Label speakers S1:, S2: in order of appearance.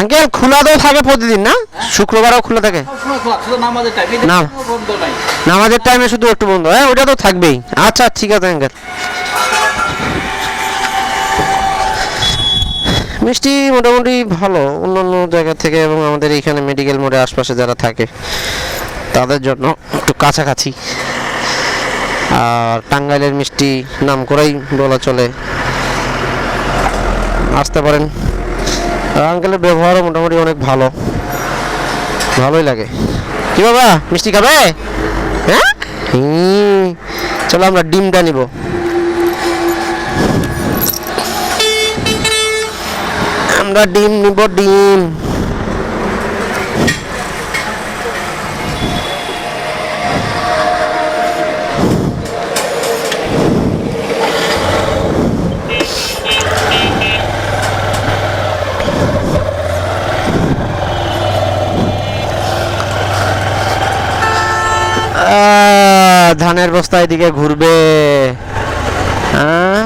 S1: Uncle খোলা তো থাকে প্রতিদিন না? শুক্রবারও খোলা থাকে?
S2: নামাজের
S1: না। নামাজের টাইমে শুধু একটু বন্ধ। হ্যাঁ ওটা তো থাকবেই। আচ্ছা ঠিক আছে আঙ্কেল। মিষ্টি মোটামুটি ভালো। অন্যান্য জায়গা থেকে এবং আমাদের এখানে মেডিকেল মোড়ের আশপাশে যারা থাকে। তাদের জন্য একটু কাছাকাছি। আর টাঙ্গাইলের মিষ্টি নাম করেই বলা চলে। আসতে পারেন। আঙ্কেলের ব্যবহারও মোটামুটি অনেক ভালো। ভালোই লাগে। কি বাবা, মিষ্টি খাবে? হ্যাঁ? চলো আমরা ডিমটা নিব। আমরা ডিম নিব, ডিম। ধানের বস্তা এদিকে ঘুরবে। হ্যাঁ